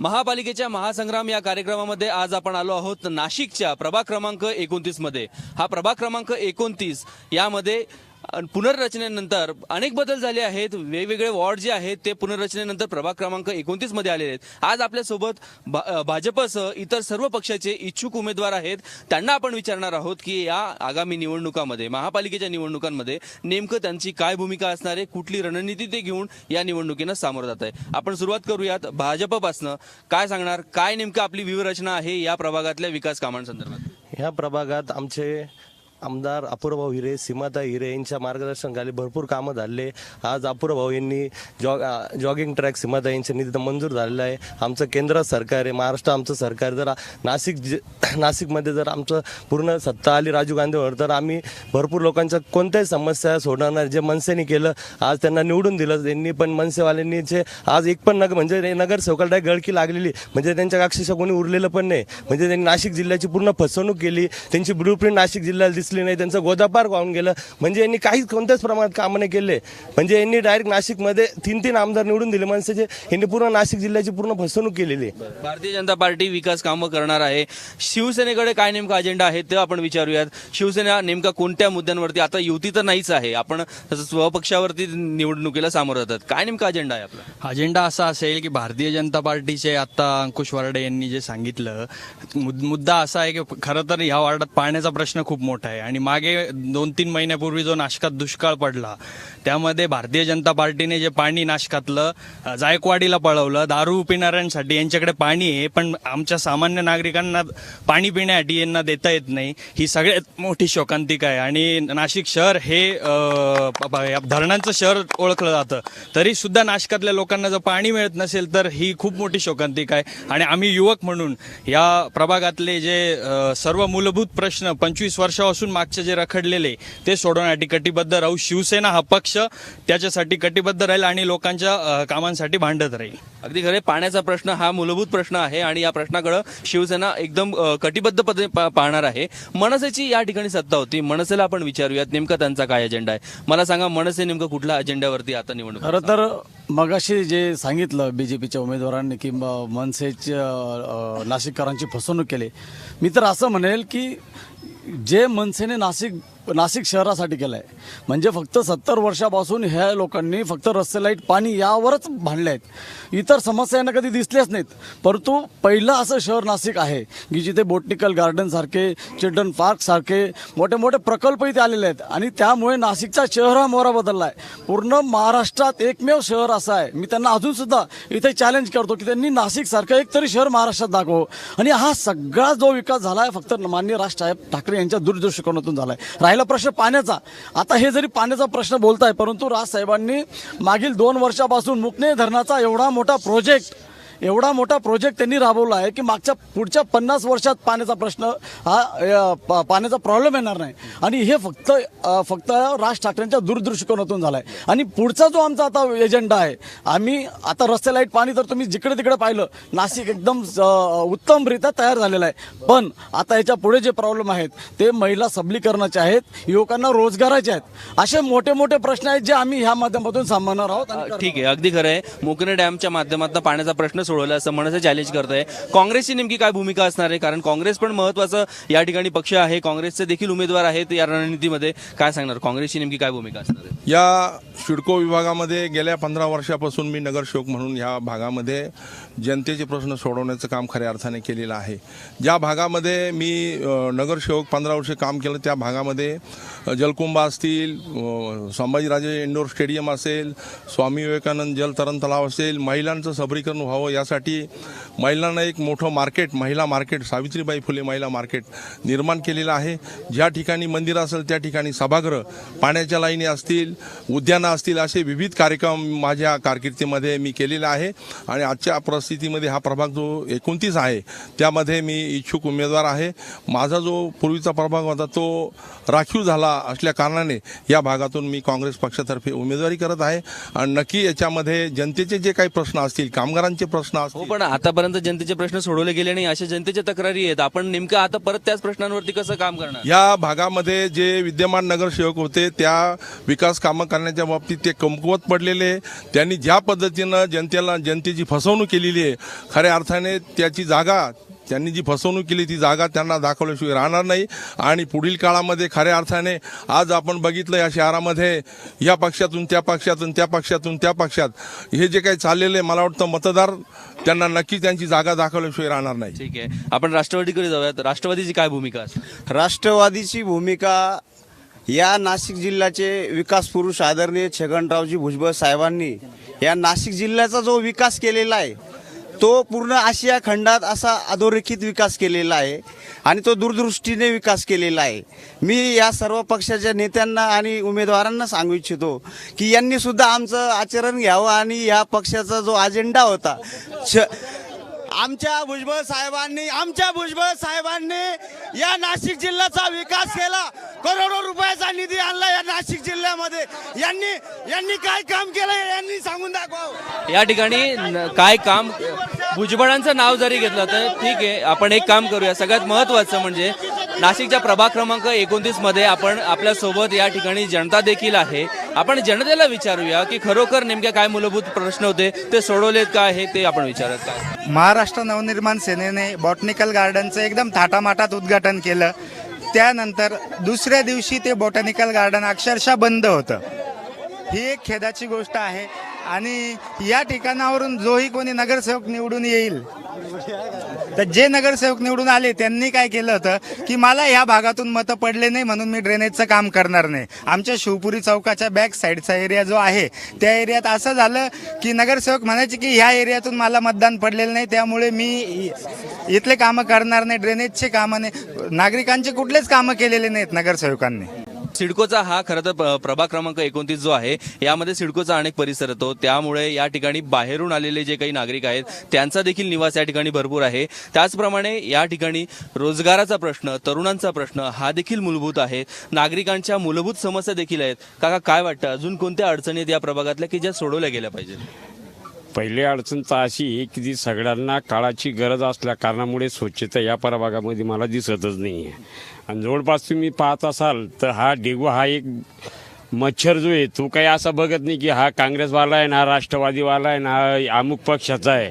महापालिकेच्या महासंग्राम या कार्यक्रमामध्ये आज आपण आलो आहोत नाशिकच्या प्रभाग क्रमांक एकोणतीसमध्ये हा प्रभाग क्रमांक एकोणतीस यामध्ये पुनर्रचनेनंतर अनेक बदल झाले आहेत. वेगवेगळे वॉर्ड जे आहेत ते पुनर्रचनेनंतर प्रभाग क्रमांक एकोणतीसमध्ये आलेले आहेत. आज आपल्यासोबत भा- भाजपसह इतर सर्व पक्षाचे इच्छुक उमेदवार आहेत. त्यांना आपण विचारणार आहोत की या आगामी निवडणुकामध्ये महापालिकेच्या निवडणुकांमध्ये नेमकं त्यांची काय भूमिका असणार आहे? कुठली रणनीती ते घेऊन या निवडणुकीनं सामोरं जात आहे? आपण सुरुवात करूयात भाजपपासनं. काय सांगणार? काय नेमकं आपली व्यूहरचना आहे या प्रभागातल्या विकास कामांसंदर्भात? ह्या प्रभागात आमचे आमदार अपूर्वभाऊ हिरे सीमाता हिरे यांच्या मार्गदर्शनाखाली भरपूर कामं झाले. आज अपूर्वभाऊ यांनी जॉग जॉगिंग ट्रॅक सीमाता यांच्या निधी मंजूर झालेला आहे. आमचं केंद्र सरकार आहे महाराष्ट्र आमचं सरकार. जर नाशिक जि नाशिकमध्ये जर आमचं पूर्ण सत्ता आली राजीव गांधीवर तर आम्ही भरपूर लोकांच्या कोणत्याही समस्या सोडवणार नाही. जे मनसेने केलं आज त्यांना निवडून दिलं. त्यांनी पण मनसेवाल्यांनी जे आज एक पण नग म्हणजे नगरसेवकाला गळकी लागलेली. म्हणजे त्यांच्या अक्षरशः कोणी उरलेलं पण नाही. म्हणजे त्यांनी नाशिक जिल्ह्याची पूर्ण फसवणूक केली. त्यांची ब्लूप्रिंट नाशिक जिल्ह्याला दिसली नाही त्यांचं गोदापार वाहून गेलं. म्हणजे यांनी काहीच कोणत्याच प्रमाणात कामं नाही केले. म्हणजे यांनी डायरेक्ट नाशिकमध्ये तीन तीन आमदार निवडून दिले. मनसेचे यांनी पूर्ण नाशिक जिल्ह्याची पूर्ण फसवणूक केलेली आहे. भारतीय जनता पार्टी विकास कामं करणार आहे. शिवसेनेकडे काय नेमका अजेंडा आहे ते आपण विचारूयात. शिवसेना नेमका कोणत्या मुद्द्यांवरती? आता युती तर नाहीच आहे. आपण स्वपक्षावरती निवडणुकीला सामोरं जातात. काय नेमका अजेंडा आहे आपला? अजेंडा असा असेल की भारतीय जनता पार्टीचे आता अंकुश वरडे यांनी जे सांगितलं मुद- मुद्दा असा आहे की खरं तर ह्या वार्डात पाण्याचा प्रश्न खूप मोठा आहे. आणि मागे दोन तीन महिन्यापूर्वी जो नाशकात दुष्काळ पडला त्यामध्ये भारतीय जनता पार्टीने जे पाणी नाशकातलं जायकवाडीला पळवलं दारू पिणाऱ्यांसाठी यांच्याकडे पाणी आहे पण आमच्या सामान्य नागरिकांना पाणी पिण्यासाठी यांना देता येत नाही. ही सगळ्यात मोठी शोकांतिका आहे. आणि नाशिक शहर हे धरणांचं शहर ओळखलं जातं. तरी सुद्धा नाशकातल्या लोकांना जर पाणी मिळत नसेल तर ही खूप मोठी शोकांतिका आहे. आणि आम्ही युवक म्हणून या प्रभागातले जे सर्व मूलभूत प्रश्न पंचवीस वर्षापासून मागचे जे रखडलेले ते सोडवण्यासाठी कटिबद्ध राहू. शिवसेना हा पक्ष त्याच्यासाठी कटिबद्ध राहील आणि लोकांच्या कामांसाठी भांडत राहील. अगदी खरे पाण्याचा प्रश्न हा मूलभूत प्रश्न आहे आणि या प्रश्नाकडे शिवसेना एकदम कटिबद्ध पद्धतीने पा- पाहणार आहे. मनसेची या ठिकाणी सत्ता होती. मनसेला आपण विचारूयात नेमका त्यांचा काय अजेंडा आहे? मला सांगा मनसे नेमकं कुठल्या अजेंड्यावरती आता निवडणूक खरं तर मगाशी जे सांगितलं बी जे पीच्या उमेदवारांनी की म- मनसेची अ, अ, नाशिककरांची फसवणूक केली. मी तर असं म्हणेल की जे मनसेने नाशिक नाशिक शहरासाठी केलं आहे म्हणजे फक्त सत्तर वर्षापासून ह्या लोकांनी फक्त रस्ते लाइट पाणी यावरच भांडले आहेत. इतर समस्या यांना कधी दिसल्याच नाहीत. परंतु पहिलं असं शहर नाशिक आहे की जिथे बोटनिकल गार्डनसारखे चिल्ड्रन पार्कसारखे मोठे मोठे प्रकल्प इथे आलेले आहेत. आणि त्यामुळे नाशिकचा चेहरा मोहरा बदलला आहे पूर्ण महाराष्ट्रात एकमेव शहर असं आहे. मी त्यांना अजूनसुद्धा इथे चॅलेंज करतो की त्यांनी नाशिकसारखं एक तरी शहर महाराष्ट्रात दाखवो आणि हा सगळा जो विकास झाला आहे फक्त माननीय राज साहेब ठाकरे यांच्या दूरदृष्टिकोनातून झाला आहे राहिला प्रश्न पाण्याचा. आता हे जरी पाण्याचा प्रश्न बोलताय परंतु राज साहेबांनी मागील दोन वर्षापासून मुकणे धरणाचा एवढा मोठा प्रोजेक्ट एवढा मोठा प्रोजेक्ट त्यांनी राबवला आहे की मागच्या पुढच्या पन्नास वर्षात पाण्याचा प्रश्न हा पाण्याचा प्रॉब्लेम येणार नाही. आणि हे फक्त फक्त राज ठाकरेंच्या दूरदृष्टिकोनातून झाला आहे आणि पुढचा जो आमचा आता एजेंडा आहे आम्ही आता रस्ते लाइट पाणी तर तुम्ही जिकडे तिकडे पाहिलं नाशिक एकदम उत्तमरित्या तयार झालेलं आहे. पण आता याच्यापुढे जे प्रॉब्लेम आहेत ते महिला सबलीकरणाचे आहेत युवकांना रोजगाराचे आहेत. असे मोठे मोठे प्रश्न आहेत जे आम्ही ह्या माध्यमातून सांभाळणार आहोत ठीक आहे. अगदी खरं आहे. मोकणे डॅमच्या माध्यमातून पाण्याचा प्रश्न सोडवलं असं म्हणायचं चॅलेंज करत आहे काँग्रेसची नेमकी काय भूमिका असणार आहे? कारण काँग्रेस पण महत्वाचं या ठिकाणी पक्ष आहे. काँग्रेसचे देखील उमेदवार आहेत या रणनीतीमध्ये. काय सांगणार? काँग्रेसची नेमकी काय भूमिका असणार आहे? या सिडको विभागामध्ये गेल्या पंधरा वर्षापासून मी नगरसेवक म्हणून ह्या भागामध्ये जनतेचे प्रश्न सोडवण्याचं काम खऱ्या अर्थाने केलेलं आहे. ज्या भागामध्ये मी नगरसेवक पंधरा वर्ष काम केलं त्या भागामध्ये जलकुंभ असतील संभाजीराजे इंडोर स्टेडियम असेल स्वामी विवेकानंद जलतरण तलाव असेल महिलांचं सबलीकरण व्हावं यासाठी महिलांना एक मोठं मार्केट महिला मार्केट सावित्रीबाई फुले महिला मार्केट निर्माण केलेलं आहे. ज्या ठिकाणी मंदिर असेल त्या ठिकाणी सभागृह पाण्याच्या लाईनी असतील उद्यानं असतील असे विविध कार्यक्रम माझ्या कारकिर्दीमध्ये मी केलेला आहे. आणि आजच्या परिस्थितीमध्ये हा प्रभाग जो एकोणतीस आहे त्यामध्ये मी इच्छुक उमेदवार आहे. माझा जो पूर्वीचा प्रभाग होता तो राखीव झाला असल्या कारणाने या भागातून मी काँग्रेस पक्षातर्फे उमेदवारी करत आहे. आणि नक्की याच्यामध्ये जनतेचे जे काही प्रश्न असतील कामगारांचे प्रश्न प्रश्न हो असतील पण आतापर्यंत जनतेचे प्रश्न सोडवले गेले नाही अशा जनतेच्या तक्रारी आहेत. आपण नेमकं आता परत त्याच प्रश्नांवरती कसं काम करणार? या भागामध्ये जे विद्यमान नगरसेवक होते त्या विकास कामं करण्याच्या बाबतीत ते कमकुवत पडलेले त्यांनी ज्या पद्धतीनं जनतेला जनतेची फसवणूक केलेली आहे खऱ्या अर्थाने त्याची जागा त्यांनी जी फसवणूक केली ती जागा त्यांना दाखवल्याशिवाय राहणार नाही. आणि पुढील काळामध्ये खऱ्या अर्थाने आज आपण बघितलं या शहरामध्ये या पक्षातून त्या पक्षातून त्या पक्षातून त्या पक्षात हे जे काही चाललेलं आहे मला वाटतं मतदार त्यांना नक्की त्यांची जागा दाखवल्याशिवाय राहणार नाही. ठीक आहे. आपण राष्ट्रवादीकडे जाऊयात. राष्ट्रवादीची काय भूमिका राष्ट्रवादीची भूमिका या नाशिक जिल्ह्याचे विकास पुरुष आदरणीय छगनरावजी भुजबळ साहेबांनी या नाशिक जिल्ह्याचा जो विकास केलेला आहे तो पूर्ण आशिया खंडात असा अधोरेखित विकास केलेला आहे आणि तो दूरदृष्टीने विकास केलेला आहे. मी या सर्व पक्षाच्या नेत्यांना आणि उमेदवारांना सांगू इच्छितो की यांनी सुद्धा आमचं आचरण घ्यावं आणि या पक्षाचा जो अजेंडा होता छ आमच्या भुजबळ साहेबांनी आमच्या भुजबळ साहेबांनी या नाशिक जिल्ह्याचा विकास केला. करोडो रुपयाचा निधी आणला या नाशिक जिल्ह्यामध्ये. यांनी यांनी काय काम केलं यांनी सांगून दाखवा हो. या ठिकाणी काय काम भुजबळांचं नाव जरी घेतलं तर ठीक आहे आपण एक काम करूया. सगळ्यात महत्वाचं म्हणजे नाशिकच्या प्रभाग क्रमांक एकोणतीसमध्ये आपण आपल्यासोबत या ठिकाणी जनता देखील आहे. आपण जनतेला विचारूया की खरोखर नेमक्या काय मूलभूत प्रश्न होते ते सोडवलेत का हे ते आपण विचारत काय महाराष्ट्र नवनिर्माण सेनेने बॉटनिकल गार्डनचं एकदम थाटामाटात उद्घाटन केलं. त्यानंतर दुसऱ्या दिवशी ते बॉटनिकल गार्डन अक्षरशः बंद होतं. ही एक खेदाची गोष्ट आहे. आणि या ठिकाणावरून जोही कोणी नगरसेवक निवडून येईल? तर जे नगरसेवक निवडून आले त्यांनी काय केलं होतं की मला या भागातून मतं पडले नाही म्हणून मी ड्रेनेजचं काम करणार नाही. आमच्या शिवपुरी चौकाच्या बॅक साईडचा एरिया जो आहे त्या एरियात असं झालं की नगरसेवक म्हणायचे की ह्या एरियातून मला मतदान पडलेलं नाही त्यामुळे मी इथले कामं करणार नाही ड्रेनेजचे कामं नाही. नागरिकांचे कुठलेच कामं केलेले नाहीत नगरसेवकांनी. सिडकोचा हा खरं तर प्रभा प्रभाग क्रमांक एकोणतीस जो आहे यामध्ये सिडकोचा अनेक परिसर येतो. त्यामुळे या ठिकाणी बाहेरून आलेले जे काही नागरिक आहेत त्यांचा देखील निवास या ठिकाणी भरपूर आहे. त्याचप्रमाणे या ठिकाणी रोजगाराचा प्रश्न तरुणांचा प्रश्न हा देखील मूलभूत आहे. नागरिकांच्या मूलभूत समस्या देखील आहेत. काका काय वाटतं? अजून कोणत्या अडचणी आहेत या प्रभागातल्या की ज्या सोडवल्या गेल्या पाहिजेत? पहिली अडचण तर अशी आहे की जी सगळ्यांना काळाची गरज असल्या कारणामुळे स्वच्छता या प्रभागामध्ये मला दिसतच नाही आहे आणि जवळपास तुम्ही पाहत असाल तर हा डेगू हा एक मच्छर जो आहे तो काही असा बघत नाही की हा काँग्रेसवाला आहे ना राष्ट्रवादीवाला आहे ना हा अमुक पक्षाचा आहे.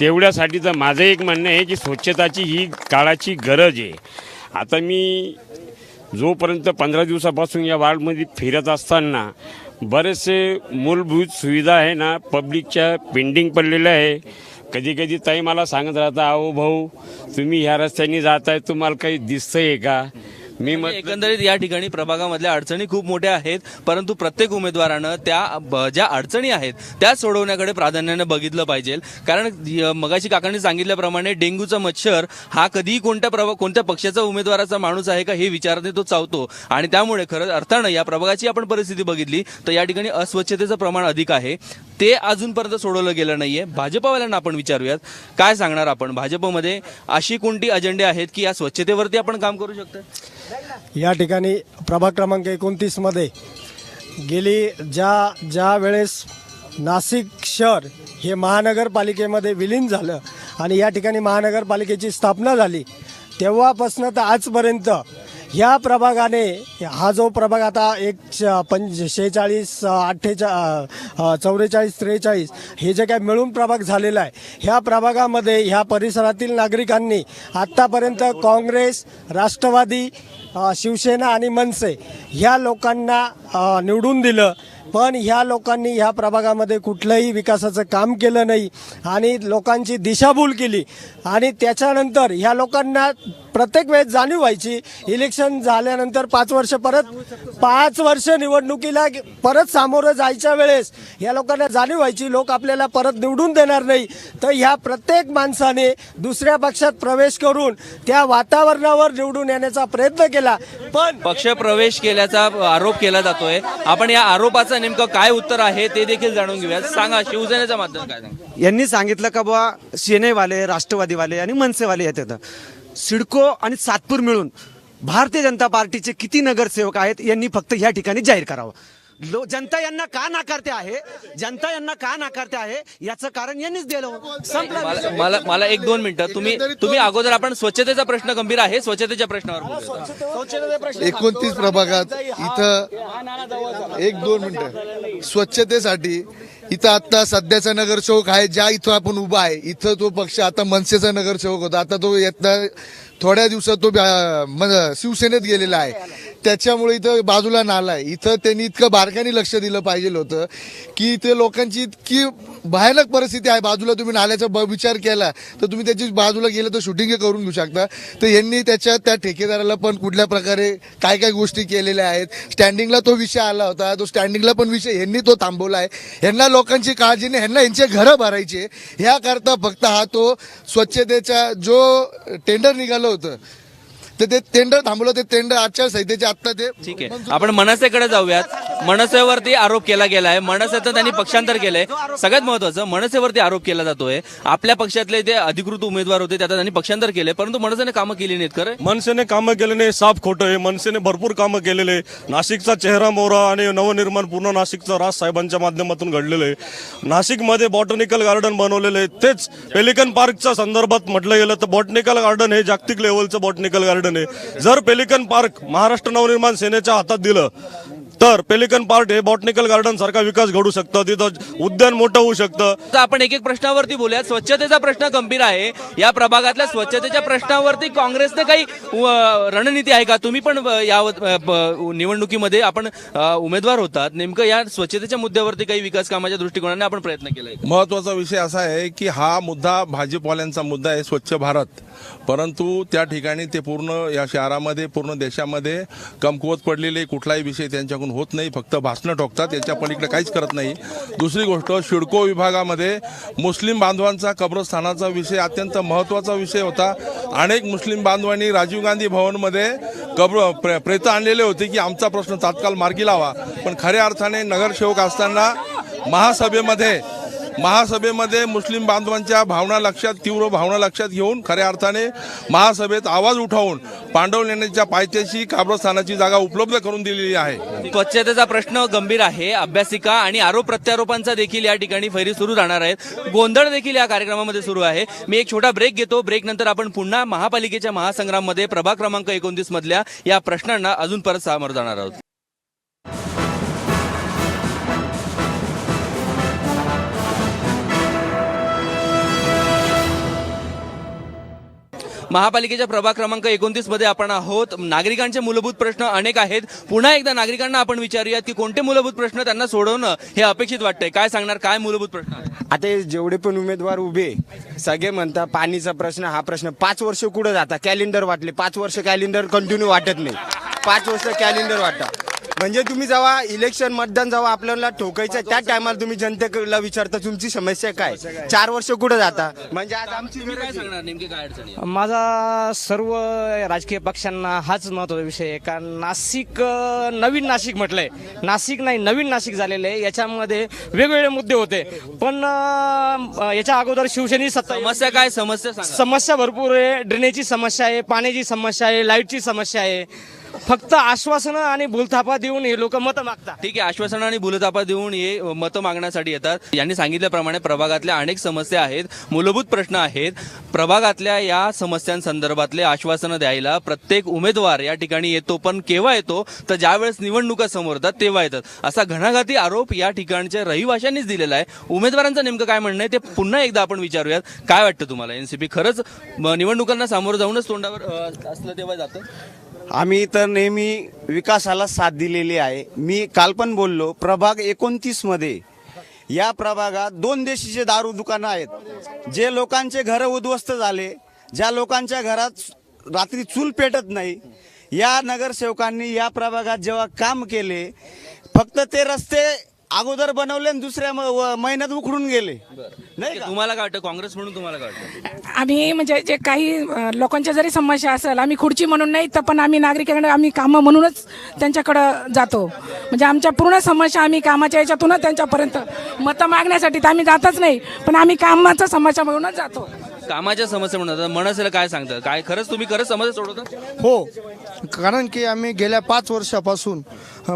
तेवढ्यासाठी तर माझं एक म्हणणं आहे की स्वच्छताची ही काळाची गरज आहे. आता मी जोपर्यंत पंधरा दिवसापासून या वार्डमध्ये फिरत असताना बरेचसे मूलभूत सुविधा आहे ना पब्लिकच्या पेंडिंग पडलेल्या आहे. कधी कधी ताई मला सांगत राहता अहो भाऊ तुम्ही ह्या रस्त्याने जाताय तुम्हाला काही दिसतंय का? मी मग एकंदरीत या ठिकाणी प्रभागामधल्या अडचणी खूप मोठ्या आहेत परंतु प्रत्येक उमेदवारानं त्या ज्या अडचणी आहेत त्या सोडवण्याकडे प्राधान्याने बघितलं पाहिजे. कारण मगाशी काकांनी सांगितल्याप्रमाणे डेंग्यूचा मच्छर हा कधीही कोणत्या प्रभा कोणत्या पक्षाचा उमेदवाराचा माणूस आहे का हे विचारणे तो चावतो. आणि त्यामुळे खरं अर्थानं या प्रभागाची आपण परिस्थिती बघितली तर या ठिकाणी अस्वच्छतेचं प्रमाण अधिक आहे. ते अजूनपर्यंत सोडवलं गेलं नाहीये. भाजपवाल्यांना आपण विचारूयात. काय सांगणार आपण? भाजपमध्ये अशी कोणती अजेंडे आहेत की या स्वच्छतेवरती आपण काम करू शकतो या ठिकाणी प्रभाग क्रमांक एकोणतीसमध्ये गेली ज्या ज्या वेळेस नाशिक शहर हे महानगरपालिकेमध्ये विलीन झालं आणि या ठिकाणी महानगरपालिकेची स्थापना झाली तेव्हापासून तर आजपर्यंत ह्या प्रभागाने हा जो प्रभाग आता एक च- पंच शेहेचाळीस अठ्ठेचा चौवेचाळीस त्रेचाळीस हे जे काय मिळून प्रभाग झालेला आहे ह्या प्रभागामध्ये ह्या परिसरातील नागरिकांनी आत्तापर्यंत काँग्रेस राष्ट्रवादी शिवसेना आणि मनसे ह्या लोकांना निवडून दिलं. पण ह्या लोकांनी ह्या प्रभागामध्ये कुठलंही विकासाचं काम केलं नाही आणि लोकांची दिशाभूल केली. आणि त्याच्यानंतर ह्या लोकांना प्रत्येक वेळेस जाणीव व्हायची इलेक्शन झाल्यानंतर पाच वर्ष परत पाच वर्ष निवडणुकीला परत सामोरं जायच्या वेळेस या लोकांना जाणीव व्हायची लोक आपल्याला परत निवडून देणार नाही. तर ह्या प्रत्येक माणसाने दुसऱ्या पक्षात प्रवेश करून त्या वातावरणावर निवडून येण्याचा प्रयत्न केला. पण पक्ष प्रवेश केल्याचा आरोप केला जातोय. आपण या आरोपाचं नेमकं काय उत्तर आहे ते देखील जाणून घेऊया सांगा शिवसेनेचं माध्यम काय सांगा यांनी सांगितलं का बुवा सेनेवाले राष्ट्रवादीवाले आणि मनसेवाले येतात सिडको आणि सातपूर मिळून भारतीय जनता पार्टीचे किती नगरसेवक आहेत यांनी फक्त या ठिकाणी जाहीर करावं. लो जनता यांना का नाकारते आहे? जनता यांना का नाकारते आहे? याचं कारण यांनीच दिलं संपला मला मला मला एक दोन मिनिटं. तुम्ही तुम्ही अगोदर आपण स्वच्छतेचा प्रश्न गंभीर आहे स्वच्छतेच्या प्रश्नावर बोलूया. एकोणतीस प्रभागात इथं एक दोन मिनिटं. स्वच्छतेसाठी इथं आता सध्याचा नगरसेवक आहे ज्या इथं आपण उभा आहे. इथं तो पक्ष आता मनसेचा नगरसेवक होता. आता तो येता थोड्या दिवसात तो शिवसेनेत गेलेला आहे. त्याच्यामुळे इथं बाजूला नाला आहे. इथं त्यांनी इतकं बारक्याने लक्ष दिलं पाहिजे होतं की इथे लोकांची इतकी भयानक परिस्थिती आहे. बाजूला तुम्ही नाल्याचा ब- विचार केला तर तुम्ही त्याची बाजूला गेलं तर शूटिंग करून घेऊ शकता. तर यांनी त्याच्या त्या ठेकेदाराला पण कुठल्या प्रकारे काय काय गोष्टी केलेल्या आहेत? स्टँडिंगला तो विषय आला होता. तो स्टँडिंगला पण विषय यांनी तो थांबवला आहे. ह्यांना लोकांची काळजी नाही. ह्यांना यांचे घरं भरायचे. ह्याकरता फक्त हा तो स्वच्छतेचा जो टेंडर निघालो होतं तर ते टेंडर थांबवलं ते टेंडर आचारसंहितेचे आत्ता ते ठीक आहे. आपण मनसेकडे जाऊयात. मनसेवरती आरोप केला गेला आहे मनसेचं त्यांनी पक्षांतर केलंय. सगळ्यात महत्वाचं मनसेवरती आरोप केला जातोय. आपल्या पक्षातले ते अधिकृत उमेदवार होते त्यात त्यांनी पक्षांतर केले परंतु मनसेने कामं केली नाहीत खरं मनसेने कामं केले नाही साफ खोटं आहे. मनसेने भरपूर कामं केलेले आहे. नाशिकचा चेहरा मोहरा आणि नवनिर्माण पूर्ण नाशिकचा राज साहेबांच्या माध्यमातून घडलेलं आहे. नाशिकमध्ये बॉटनिकल गार्डन बनवलेलं आहे. तेच पेलिकन पार्कच्या संदर्भात म्हटलं गेलं तर बॉटनिकल गार्डन हे जागतिक लेवलचं बॉटनिकल गार्डन आहे जर पेलिकन पार्क महाराष्ट्र नवनिर्माण सेनेच्या हातात दिलं तर पेलिकन पार्क हे बॉटनिकल गार्डन सारखा विकास घडू शकतं तिथं उद्यान मोठं होऊ शकतं. तर आपण एक एक प्रश्नावरती बोलूयात. स्वच्छतेचा प्रश्न गंभीर आहे. या प्रभागातल्या स्वच्छतेच्या प्रश्नावरती काँग्रेसने काही रणनीती आहे का? तुम्ही पण या निवडणुकीमध्ये आपण उमेदवार होतात. नेमकं या स्वच्छतेच्या मुद्द्यावरती काही विकास कामाच्या दृष्टिकोनाने आपण प्रयत्न केलाय का? महत्त्वाचा विषय असा आहे की हा मुद्दा भाजीपाल्यांचा मुद्दा आहे स्वच्छ भारत. परंतु त्या ठिकाणी ते पूर्ण या शहरामध्ये पूर्ण देशामध्ये कमकुवत पडलेले कुठलाही विषय त्यांच्याकडून होत नाही. फक्त भाषणं ठोकतात याच्या पलीकडे काहीच करत नाही. दुसरी गोष्ट शिडको विभागामध्ये मुस्लिम बांधवांचा कब्रस्थानाचा विषय अत्यंत महत्त्वाचा विषय होता. अनेक मुस्लिम बांधवांनी राजीव गांधी भवनमध्ये कब्र प्रे प्रेत आणलेले होते की आमचा प्रश्न तात्काळ मार्गी लावा. पण खऱ्या अर्थाने नगरसेवक असताना महासभेमध्ये महासभेमध्ये मुस्लिम बांधवांच्या भावना लक्षात तीव्र भावना लक्षात घेऊन खऱ्या अर्थाने महासभेत आवाज उठवून पांडवलेण्याच्या पायथ्याशी काब्रस्थानाची जागा उपलब्ध करून दिलेली आहे. स्वच्छतेचा प्रश्न गंभीर आहे. अभ्यासिका आणि आरोप प्रत्यारोपांचा देखील या ठिकाणी फैरी सुरू राहणार आहेत. गोंधळ देखील या कार्यक्रमामध्ये सुरू आहे. मी एक छोटा ब्रेक घेतो. ब्रेक नंतर आपण पुन्हा महापालिकेच्या महासंग्राममध्ये प्रभाग क्रमांक एकोणतीस मधल्या या प्रश्नांना अजून परत सामोरं जाणार आहोत. महापालिकेच्या प्रभाग क्रमांक एकोणतीसमध्ये आपण आहोत. नागरिकांचे मूलभूत प्रश्न अनेक आहेत. पुन्हा एकदा नागरिकांना आपण विचारूयात की कोणते मूलभूत प्रश्न त्यांना सोडवणं हे अपेक्षित वाटतंय. काय सांगणार? काय मूलभूत प्रश्न आता हे जेवढे पण उमेदवार उभे सगळे म्हणतात पाणीचा प्रश्न हा प्रश्न. पाच वर्ष कुठं जाता कॅलेंडर वाटले. पाच वर्ष कॅलेंडर कंटिन्यू वाटत नाही. पाच वर्ष कॅलेंडर वाटतं म्हणजे तुम्ही जेव्हा इलेक्शन मतदान जेव्हा आपल्याला ठोकायचं त्या टायमाला तुम्ही जनतेला विचारता तुमची समस्या काय? चार वर्ष कुठं जाता? म्हणजे आज आमची तुम्ही काय सांगणार? नेमकी काय अडचणी आहेत? माझा सर्व राजकीय पक्षांना हाच महत्त्वाचा विषय आहे कारण नाशिक अ, नवीन नाशिक म्हटलंय. नाशिक नाही नवीन नाशिक झालेलं आहे. याच्यामध्ये वेगवेगळे मुद्दे होते. पण अ, याच्या अगोदर शिवसेनेची सत्ता समस्या काय? समस्या सांगा. समस्या भरपूर आहे. ड्रेनेजची समस्या आहे पाण्याची समस्या आहे लाईटची समस्या आहे. फक्त आश्वासनं आणि भूलथापा देऊन हे लोक मतं मागतात. ठीक आहे आश्वासन आणि भूलतापा देऊन हे मतं मागण्यासाठी येतात. यांनी सांगितल्याप्रमाणे प्रभागातल्या अनेक समस्या आहेत मूलभूत प्रश्न आहेत. प्रभागातल्या या समस्यांसंदर्भातले आश्वासनं द्यायला प्रत्येक उमेदवार या ठिकाणी येतो पण केव्हा येतो? तर ज्यावेळेस निवडणुका समोर येतात तेव्हा येतात. असा घणाघाती आरोप या ठिकाणच्या रहिवाशांनीच दिलेला आहे. उमेदवारांचं नेमकं काय म्हणणं आहे ते पुन्हा एकदा आपण विचारूयात. काय वाटतं तुम्हाला? एनसीपी खरंच निवडणुकांना सामोरं जाऊनच तोंडावर असलं तेव्हा जातं? आम्ही तर नेहमी विकासाला साथ दिलेली आहे. मी काल पण बोललो प्रभाग एकोणतीसमध्ये या प्रभागात दोन देशीचे दारू दुकानं आहेत. जे लोकांचे घरं उद्ध्वस्त झाले ज्या लोकांच्या घरात रात्री चूल पेटत नाही या नगरसेवकांनी या प्रभागात जेव्हा काम केले फक्त ते रस्ते अगोदर बनवले आणि दुसऱ्या महिन्यात उखडून गेले. नाही का? तुम्हाला काय वाटतं? काँग्रेस म्हणून तुम्हाला काय वाटतं? आम्ही म्हणजे जे काही लोकांच्या जरी समस्या असेल आम्ही खुर्ची म्हणून नाही तर पण आम्ही नागरिकांकडे आम्ही कामं म्हणूनच त्यांच्याकडं जातो. म्हणजे आमच्या पूर्ण समस्या आम्ही कामाच्या याच्यातूनच त्यांच्यापर्यंत मतं मागण्यासाठी तर आम्ही जातच नाही पण आम्ही कामाच्या समस्या म्हणूनच जातो. कामाच्या समस्या म्हणतात मनसेला काय सांगतात काय खरंच तुम्ही खरंच समस्या सोडवता? हो कारण की आम्ही गेल्या पाच वर्षापासून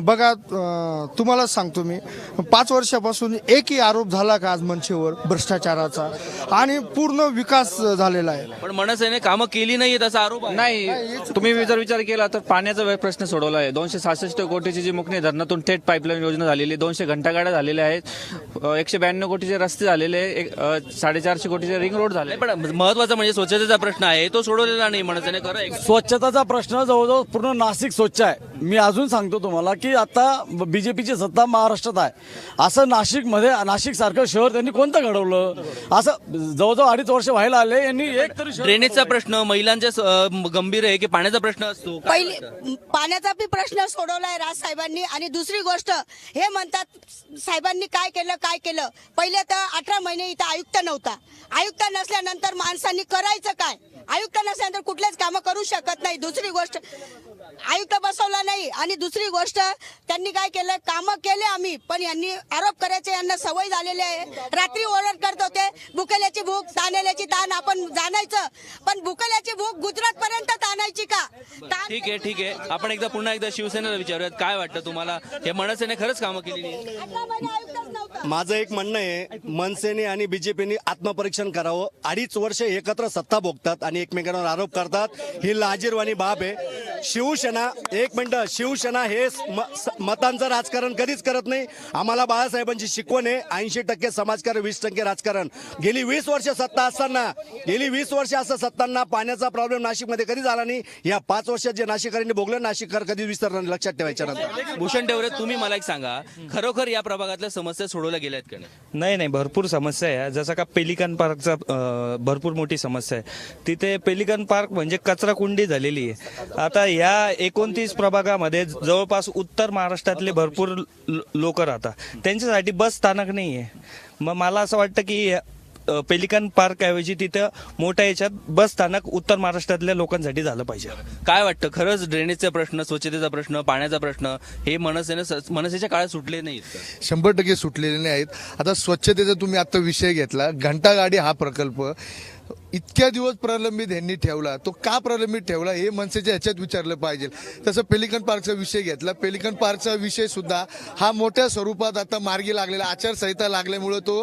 बघा तुम्हाला सांगतो मी. पाच वर्षापासून एकही आरोप झाला का आज मनसेवर भ्रष्टाचाराचा? आणि पूर्ण विकास झालेला आहे. पण मनसेने कामं केली नाहीयेत असा आरोप आहे. नाही तुम्ही जर विचार केला तर पाण्याचा प्रश्न सोडवला आहे. दोनशे सहासष्ट कोटीची जी मुकणे धरणातून थेट पाईपलाईन योजना झालेली दोनशे घंटागाड्या झालेल्या आहेत एकशे ब्याण्णव कोटीचे रस्ते झालेले साडेचारशे कोटीचे रिंग रोड झाले. पण महत्त्वाचा म्हणजे स्वच्छतेचा प्रश्न आहे. तो सोडवलेला नाही मनसेने खरं. स्वच्छताचा प्रश्न जवळजवळ पूर्ण नाशिक स्वच्छ आहे. मी अजून सांगतो तुम्हाला की आता बीजेपीची सत्ता महाराष्ट्रात आहे. असं नाशिकमध्ये नाशिक सारखं शहर त्यांनी कोणतं घडवलं? असं जवळजवळ अडीच वर्ष व्हायला आले यांनी एक तरी शहर- ड्रेनेजचा प्रश्न महिलांच्या स- अं, गंभीर आहे की पाण्याचा प्रश्न असतो? काय पहिले पाण्याचा बी प्रश्न सोडवलाय राज साहेबांनी. आणि दुसरी गोष्ट हे म्हणतात साहेबांनी काय केलं काय केलं? पहिले तर अठरा महिने इथं आयुक्त नव्हता. आयुक्त नसल्यानंतर माणसांनी करायचं काय? आयुक्त नसल्यानंतर कुठलेच कामं करू शकत नाही. दुसरी गोष्ट आयुक्त बसवला नाही. आणि दुसरी गोष्ट त्यांनी काय केलं? कामं केले आम्ही पण यांनी आरोप करायचे यांना सवय झालेली आहे. रात्री ओरड करत होते. बुकेल्याची भूक तानेल्याची ताण आपण जाणायचं. पण बुकेल्याची भूक गुजरात पर्यंत ताणायची का? ठीक आहे ठीक आहे. आपण एकदा पुन्हा एकदा शिवसेनेला विचारूयात. काय वाटतं तुम्हाला? हे मनसेने खरंच कामं केली माझं एक म्हणणं आहे मनसेने आणि बीजेपीने आत्मपरीक्षण करावं. अडीच वर्ष एकत्र सत्ता भोगतात आणि एकमेकांवर आरोप करतात. ही लाजीरवाणी बाब आहे. शिवसेना एक मिनटं शिवसेना हे मतांचं राजकारण कधीच करत नाही. आम्हाला बाळासाहेबांची शिकवण आहे. ऐंशी टक्के समाजकारण वीस टक्के राजकारण. गेली वीस वर्ष सत्ता असताना गेली वीस वर्ष असं सत्तांना पाण्याचा प्रॉब्लेम नाशिकमध्ये कधी झाला नाही? या पाच वर्षात जे नाशिकरांनी भोगलं नाशिककर कधी विसरणार नाही, लक्षात ठेवायच्या नंतर. भूषण ठेवरे तुम्ही मला एक सांगा. खरोखर या प्रभागातल्या समस्या सोडवल्या गेल्यात का नाही? नाही नाही भरपूर समस्या आहे. जसं का पेलिकन पार्कचा अ, भरपूर मोठी समस्या आहे. तिथे पेलिकन पार्क म्हणजे कचरा कुंडी झालेली आहे. आता या एकोणतीस प्रभागामध्ये जवळपास उत्तर महाराष्ट्रातले भरपूर लोक राहतात. त्यांच्यासाठी बस स्थानक नाही आहे मग मला असं वाटतं की पेलिकन पार्क ऐवजी तिथं मोठ्या याच्यात बस स्थानक उत्तर महाराष्ट्रातल्या लोकांसाठी झालं पाहिजे. काय वाटतं? खरंच ड्रेनेजचा प्रश्न स्वच्छतेचा प्रश्न पाण्याचा प्रश्न हे मनसेने स- मनसेच्या काळात सुटले नाहीत का? शंभर टक्के सुटलेले नाही आहेत आता स्वच्छतेचा तुम्ही आता विषय घेतला. घंटागाडी हा प्रकल्प इतक्या दिवस प्रलंबित ह्यांनी ठेवला तो का प्रलंबित ठेवला हे मनसेच्या ह्याच्यात विचारलं पाहिजे. तसं पेलिकन पार्कचा विषय घेतला. पेलिकन पार्कचा विषय सुद्धा हा मोठ्या स्वरूपात आता मार्गी लागलेला आचारसंहिता लागल्यामुळं तो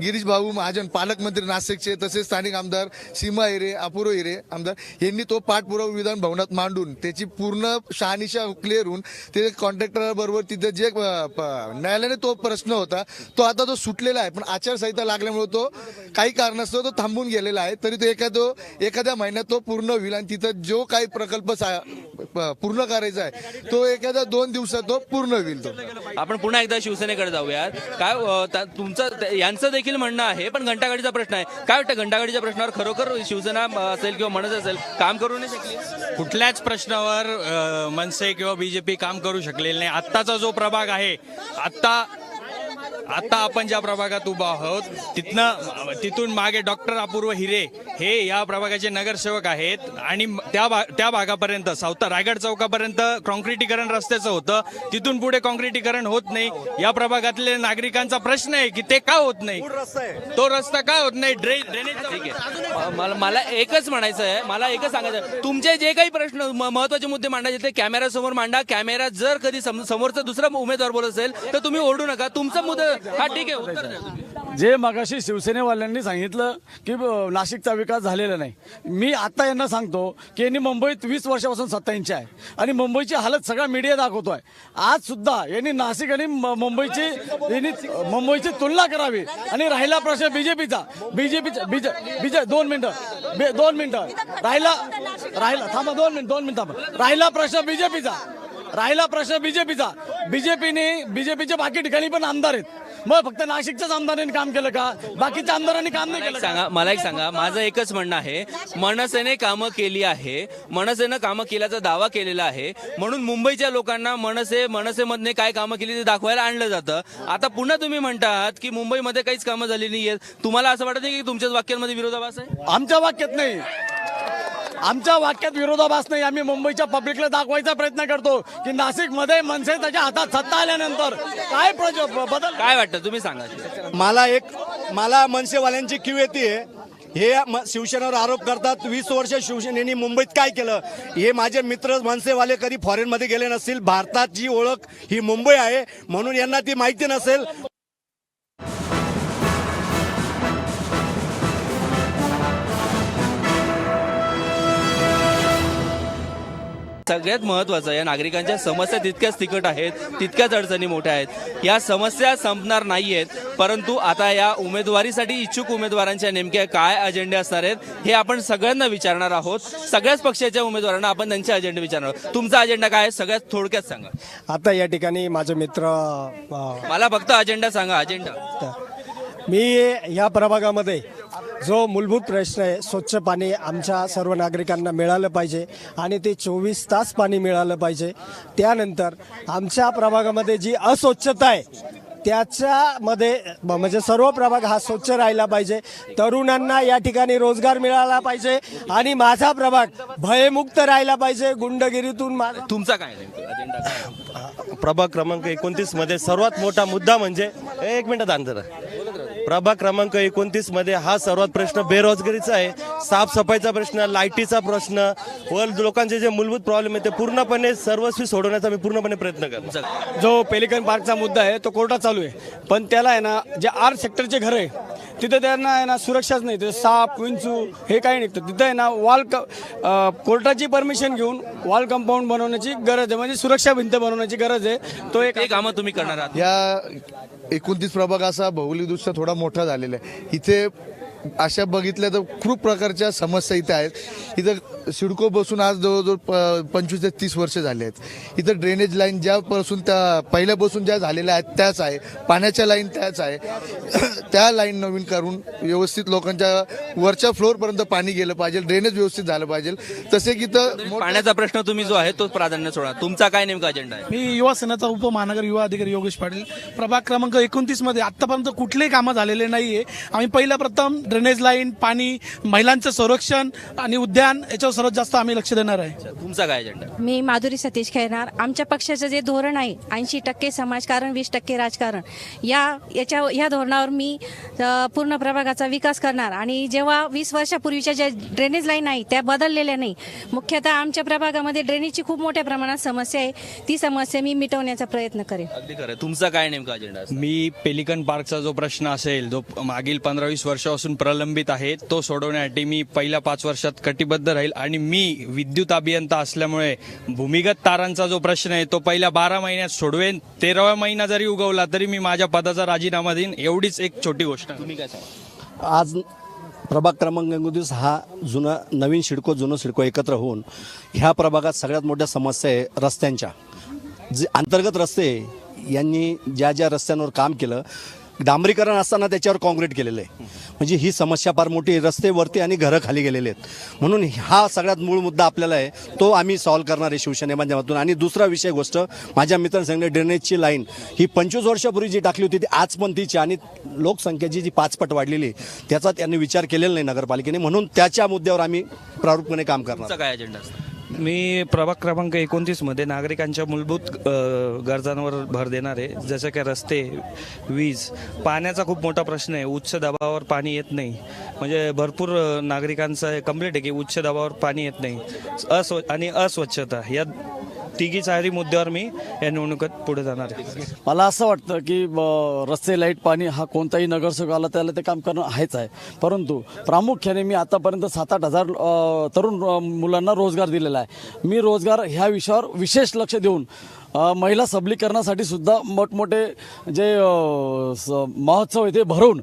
गिरीश भाऊ महाजन पालकमंत्री नाशिकचे तसेच स्थानिक आमदार सीमा हिरे अपूर्व हिरे आमदार यांनी तो पाठपुरावा विधान भवनात मांडून त्याची पूर्ण शहानिशा क्लिअर होऊन ते कॉन्ट्रॅक्टरबरोबर तिथे जे प- न्यायालयाने तो प्रश्न होता तो आता तो सुटलेला आहे. पण आचारसंहिता लागल्यामुळे तो काही कारणास्तव तो थांबून गेलेला आहे तरी तो एखादो एखाद्या महिन्यात तो पूर्ण होईल आणि तिथं जो काही प्रकल्प पूर्ण करायचा आहे तो एखाद्या दोन दिवसात तो पूर्ण होईल तो. आपण पुन्हा एकदा शिवसेनेकडे जाऊयात. काय तुमचं यांचं देखील म्हणणं आहे पण घंटागाडीचा प्रश्न आहे. काय वाटतं घंटागाडीच्या प्रश्नावर खरोखर शिवसेना असेल किंवा मनसे असेल काम करू नाही शकली? कुठल्याच प्रश्नावर मनसे किंवा बीजेपी काम करू शकलेले नाही. आत्ताचा जो प्रभाग आहे आत्ता आता आपण ज्या प्रभागात उभा आहोत तिथनं तिथून मागे डॉक्टर अपूर्व हिरे हे या प्रभागाचे नगरसेवक आहेत. आणि त्या भा त्या भागापर्यंत सावता रायगड चौकापर्यंत कॉन्क्रिटीकरण रस्त्याचं होतं. तिथून पुढे कॉन्क्रिटीकरण होत नाही. या प्रभागातले नागरिकांचा प्रश्न आहे की ते का होत नाही? तो रस्ता का होत नाही? ड्रेन ड्रेनेजचा ठीक आहे. म- मला मला एकच म्हणायचं आहे. मला एकच सांगायचं आहे. तुमचे जे काही प्रश्न म- महत्त्वाचे मुद्दे मांडायचे ते कॅमेरा समोर मांडा. कॅमेरा जर कधी सम- समोरचा दुसरा उमेदवार बोलत असेल तर तुम्ही ओरडू नका. तुमचा मुद्दा हा ठीक आहे उत्तर द्या तुम्ही. जे मगाशी शिवसेनेवाल्यांनी सांगितलं की नाशिकचा विकास झालेला नाही. मी आता यांना सांगतो की यांनी मुंबईत वीस वर्षापासून सत्ताईंची आहे. आणि मुंबईची हालत सगळा मीडिया दाखवतोय. आज सुद्धा यांनी नाशिक आणि म- मुंबईची यांनी मुंबईची तुलना करावी आणि राहिला प्रश्न बीजेपीचा. बीजेपीचा बीजे बीजे दोन मिनिटं. बे- दोन मिनिटं. राहिला राहिला थांबा दोन मिनिट दोन मिनिट थांबा. राहिला प्रश्न बीजेपीचा. राहिला प्रश्न बीजेपीचा. बीजेपीने बीजेपीच्या बाकी ठिकाणी पण आमदार आहेत. मग फक्त नाशिकच्याच आमदारांनी काम केलं का? बाकीच्या आमदारांनी काम नाही केलं? सांगा मला एक सांगा. माझं एकच म्हणणं आहे मनसेने कामं केली आहे मनसेनं कामं केल्याचा दावा केलेला आहे. म्हणून मुंबईच्या लोकांना मनसे मनसेमधने काय कामं केली ते दाखवायला आणलं जातं. आता पुन्हा तुम्ही म्हणतात की मुंबईमध्ये काहीच कामं झाली नाही तुम्हाला असं वाटत नाही की तुमच्याच वाक्यांमध्ये विरोधाभास आहे? आमच्या वाक्यात नाही. आमच्या वाक्यात विरोधाभास नाही. आम्ही मुंबईच्या पब्लिकला दाखवायचा प्रयत्न करतो की नाशिकमध्ये मनसे त्याच्या हातात सत्ता आल्यानंतर काय प्रज- बदल? काय वाटतं? तुम्ही सांगा. मला एक मला मनसेवाल्यांची क्यू येते. हे शिवसेनेवर आरोप करतात. वीस वर्ष शिवसेनेने मुंबईत काय केलं? हे माझे मित्र मनसेवाले कधी फॉरेनमध्ये गेले नसतील. भारतात जी ओळख ही मुंबई आहे म्हणून यांना ती माहिती नसेल. सगळ्यात महत्वाचं या नागरिकांच्या समस्या तितक्याच तिखट आहेत तितक्याच अडचणी मोठ्या आहेत. या समस्या संपणार नाहीयेत परंतु आता या उमेदवारीसाठी इच्छुक उमेदवारांच्या नेमक्या काय अजेंडे असणार आहेत हे आपण सगळ्यांना विचारणार आहोत. सगळ्याच पक्षाच्या उमेदवारांना आपण त्यांचे अजेंडे विचारणार आहोत. तुमचा अजेंडा काय आहे? सगळ्यात थोडक्यात सांगा. आता या ठिकाणी माझे मित्र मला फक्त अजेंडा सांगा अजेंडा मी ह्या प्रभागामध्ये जो मूलभूत प्रश्न आहे स्वच्छ पाणी आमच्या सर्व नागरिकांना मिळालं पाहिजे आणि ते चोवीस तास पाणी मिळालं पाहिजे. त्यानंतर आमच्या प्रभागामध्ये जी अस्वच्छता आहे त्याच्यामध्ये म्हणजे सर्व प्रभाग हा स्वच्छ राहिला पाहिजे. तरुणांना या ठिकाणी रोजगार मिळाला पाहिजे आणि माझा प्रभाग भयमुक्त राहिला पाहिजे गुंडगिरीतून तुमचा काय प्रभाग क्रमांक एकोणतीसमध्ये सर्वात मोठा मुद्दा म्हणजे एक मिनिट अंतर प्रभाग क्रमांक एकोणतीसमध्ये हा सर्वात प्रश्न बेरोजगारीचा आहे. साफसफाईचा प्रश्न लाईटीचा प्रश्न व लोकांचे जे मूलभूत प्रॉब्लेम आहे ते पूर्णपणे सर्वस्वी सोडवण्याचा मी पूर्णपणे प्रयत्न करतो. जो पेलिकन पार्कचा मुद्दा आहे तो कोर्टात चालू आहे. पण त्याला आहे ना जे आर सेक्टरचे घर आहे तिथे त्यांना आहे ना सुरक्षाच नाही. ते साप विंचू हे काही निघतं. तिथं आहे ना वॉल क कोर्टाची परमिशन घेऊन वॉल कंपाऊंड बनवण्याची गरज आहे. म्हणजे सुरक्षा भिंत बनवण्याची गरज आहे. तो एक कामं तुम्ही करणार आहात. या एकोणतीस प्रभाग असा भौगोलिकदृष्ट्या थोडा मोठा झालेला आहे. इथे अशा बघितल्या तर खूप प्रकारच्या समस्या इथे आहेत. इथं सिडको बसून आज जवळजवळ प पंचवीस ते तीस वर्ष झाले आहेत. इथं ड्रेनेज लाईन ज्यापासून त्या पहिल्यापासून ज्या झालेल्या आहेत त्याच आहे. पाण्याच्या लाईन त्याच आहे. त्या लाईन नवीन करून व्यवस्थित लोकांच्या वरच्या फ्लोअरपर्यंत पाणी गेलं पाहिजे ड्रेनेज व्यवस्थित झालं पाहिजे. तसे की इथं पाण्याचा प्रश्न तुम्ही जो आहे तो प्राधान्य सोडा. तुमचा काय नेमका अजेंडा आहे? मी युवा सेनेचा उपमहानगर युवा अधिकारी योगेश पाटील. प्रभाग क्रमांक एकोणतीसमध्ये आतापर्यंत कुठलेही कामं झालेले नाहीये. आम्ही पहिल्या प्रथम ड्रेनेज लाईन पाणी महिलांचं संरक्षण आणि उद्यान याच्यावर सर्वात जास्त आम्ही लक्ष देणार आहे. तुमचा काय अजेंडा? मी माधुरी सतीश खेळणार. आमच्या पक्षाचं जे धोरण आहे ऐंशी टक्के समाजकारण वीस टक्के राजकारण या याच्या ह्या धोरणावर मी अ, पूर्ण प्रभागाचा विकास करणार. आणि जेव्हा वीस वर्षापूर्वीच्या ज्या ड्रेनेज लाईन आहे त्या बदललेल्या नाही. मुख्यतः आमच्या प्रभागामध्ये ड्रेनेजची खूप मोठ्या प्रमाणात समस्या आहे. ती समस्या मी मिटवण्याचा प्रयत्न करेन. अगदी खरं तुमचा काय नेमका अजेंडा आहे? मी पेलिकन पार्कचा जो प्रश्न असेल जो मागील पंधरा वीस वर्षापासून प्रलंबित आहे तो सोडवण्यासाठी मी पहिल्या पाच वर्षात कटिबद्ध राहील. आणि मी विद्युत अभियंता असल्यामुळे भूमिगत तारांचा जो प्रश्न आहे तो पहिल्या बारा महिन्यात सोडवेन तेराव्या महिना जरी उगवला तरी मी माझ्या पदाचा राजीनामा देईन. एवढीच एक छोटी गोष्ट. आहे. तुम्ही काय सांगा आज प्रभाग क्रमांक एकोणतीस हा जुना नवीन सिडको जुनं सिडको एकत्र होऊन ह्या प्रभागात सगळ्यात मोठ्या समस्या आहे रस्त्यांच्या. जे अंतर्गत रस्ते यांनी ज्या ज्या रस्त्यांवर काम केलं डांबरीकरण असताना त्याच्यावर काँक्रीट केलेलं आहे. म्हणजे ही समस्या फार मोठी रस्ते वरती आणि घरं खाली गेलेले आहेत. म्हणून हा सगळ्यात मूळ मुद्दा आपल्याला आहे. तो आम्ही सॉल्व्ह करणार आहे शिवसेने माध्यमातून. आणि दुसरा विषय गोष्ट माझ्या मित्रांनी सांगितलं ड्रेनेजची लाईन ही पंचवीस वर्षापूर्वी जी टाकली होती ती आज पण तीची आणि लोकसंख्येची जी पाचपट वाढलेली त्याचा त्यांनी विचार केलेला नाही नगरपालिकेने. म्हणून त्याच्या मुद्द्यावर आम्ही प्रारूपपणे काम करणार. काय अजेंडा असतो मी प्रभाग क्रमांक एकोणतीसमध्ये नागरिकांच्या मूलभूत गरजांवर भर देणार आहे जसं की रस्ते वीज पाण्याचा खूप मोठा प्रश्न आहे. उच्च दबावावर पाणी येत नाही. म्हणजे भरपूर नागरिकांचं कंप्लेंट आहे की उच्च दबावावर पाणी येत नाही. अस्व आणि अस्वच्छता या तिघी चारी मुद्द्यावर मी या निवडणुकीत पुढे जाणार आहे. मला असं वाटतं की ब- रस्ते लाइट पाणी हा कोणताही नगरसेवक आला त्याला ते काम करणं आहेच आहे. परंतु प्रामुख्याने मी आतापर्यंत सात आठ हजार तरुण मुलांना रोजगार दिलेला आहे. मी रोजगार ह्या विषयावर विशेष लक्ष देऊन महिला सबलीकरणासाठी सुद्धा मोठमोठे जे स- महोत्सव आहे ते भरवून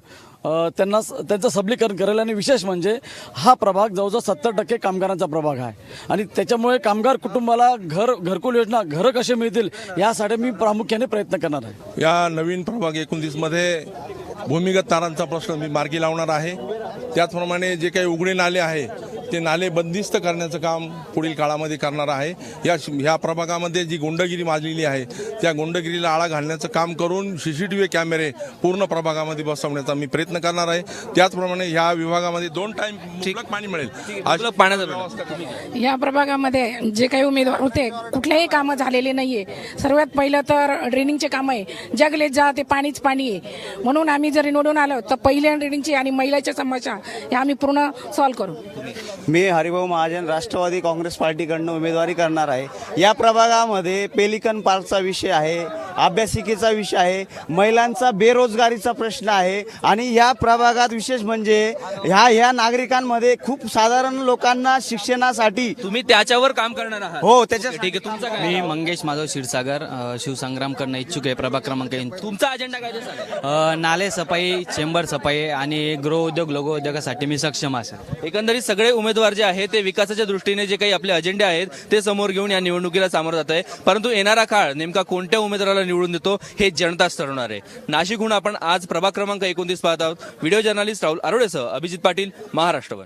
त्यांना स- त्यांचं सबलीकरण करेल आणि विशेष म्हणजे हा प्रभाग जवळजवळ सत्तर टक्के कामगारांचा प्रभाग आहे. आणि त्याच्यामुळे कामगार कुटुंबाला घर घरकुल योजना घरं कसे मिळतील यासाठी मी प्रामुख्याने प्रयत्न करणार आहे. या नवीन प्रभाग एकोणतीसमध्ये भूमिगत तारांचा प्रश्न मी मार्गी लावणार आहे. त्याचप्रमाणे जे काही उघडे नाले आहे ते नाले बंदिस्त करण्याचं काम पुढील काळामध्ये करणार आहे. या ह्या प्रभागामध्ये जी गुंडगिरी माजलेली आहे त्या गुंडगिरीला आळा घालण्याचं काम करून सी सी टी व्ही कॅमेरे पूर्ण प्रभागामध्ये बसवण्याचा मी प्रयत्न करणार आहे. त्याचप्रमाणे ह्या विभागामध्ये दोन टाइम मुबलक पाणी मिळेल. पाण्याचा या प्रभागामध्ये जे काही उमेदवार होते कुठलेही कामं झालेले नाहीये. सर्वात पहिलं तर ड्रेनिंगचे काम आहे. जगले जा ते पाणीच पाणी आहे. म्हणून आम्ही जर निवडून आलो तर पहिल्या ड्रेनिंगची आणि महिलाच्या समस्या या आम्ही पूर्ण सॉल्व्ह करू. मी हरिभाऊ महाजन राष्ट्रवादी काँग्रेस पार्टीकडनं उमेदवारी करणार आहे. या प्रभागामध्ये पेलिकन पार्कचा विषय आहे. अभ्यासिकेचा विषय आहे महिलांचा बेरोजगारीचा प्रश्न आहे आणि या प्रभागात विशेष म्हणजे ह्या ह्या नागरिकांमध्ये खूप साधारण लोकांना शिक्षणासाठी तुम्ही त्याच्यावर काम करणार आहात हो त्याच्या ठीक आहे तुमचं मी मंगेश माधव क्षीरसागर अ, शिवसंग्राम करणं इच्छुक आहे प्रभाग क्रमांक. तुमचा अजेंडा काय ते सांगा. अ, नाले सफाई चेंबर सफाई आणि गृह उद्योग लघु उद्योगासाठी मी सक्षम असेल एकंदरीत सगळे उमेदवार जे आहेत ते विकासाच्या दृष्टीने जे काही आपले अजेंडे आहेत ते समोर घेऊन या निवडणुकीला सामोरं जात आहे परंतु येणारा काळ नेमका कोणत्या उमेदवाराला निवडून देतो हे जनताच ठरवणार आहे. नाशिकहून आपण आज प्रभाग क्रमांक एकोणतीस पाहत आहोत. व्हिडिओ जर्नालिस्ट राहुल आरोडेसह अभिजित पाटील महाराष्ट्रवर